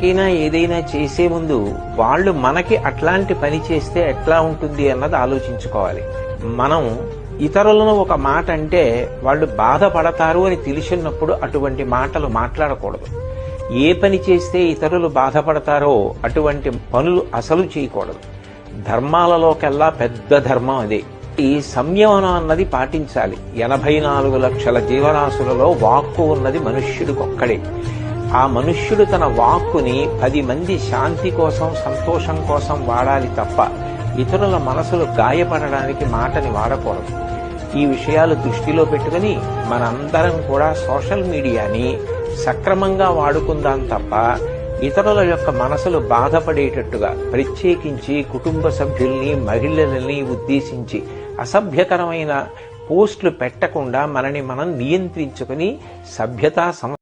ఎవరికైనా ఏదైనా చేసే ముందు వాళ్ళు మనకి అట్లాంటి పని చేస్తే ఎట్లా ఉంటుంది అన్నది ఆలోచించుకోవాలి. మనం ఇతరులను ఒక మాట అంటే వాళ్ళు బాధపడతారు అని తెలిసినప్పుడు అటువంటి మాటలు మాట్లాడకూడదు. ఏ పని చేస్తే ఇతరులు బాధపడతారో అటువంటి పనులు అసలు చేయకూడదు. ధర్మాలలోకెల్లా పెద్ద ధర్మం అదే. ఈ సంయమనం అన్నది పాటించాలి. ఎనభై నాలుగు లక్షల జీవరాశులలో వాక్కు ఉన్నది మనుష్యుడికొక్కడే ఆ మనుష్యుడు తన వాక్కుని పది మంది శాంతి కోసం సంతోషం కోసం వాడాలి తప్ప ఇతరుల మనసులు గాయపడడానికి మాటని వాడకూడదు. ఈ విషయాలు దృష్టిలో పెట్టుకుని మనందరం కూడా సోషల్ మీడియాని సక్రమంగా వాడుకుందాం తప్ప ఇతరుల యొక్క మనసులు బాధపడేటట్టుగా ప్రత్యేకించి కుటుంబ సభ్యుల్ని మహిళలని ఉద్దేశించి అసభ్యకరమైన పోస్టులు పెట్టకుండా మనని మనం నియంత్రించుకుని సభ్యతా సం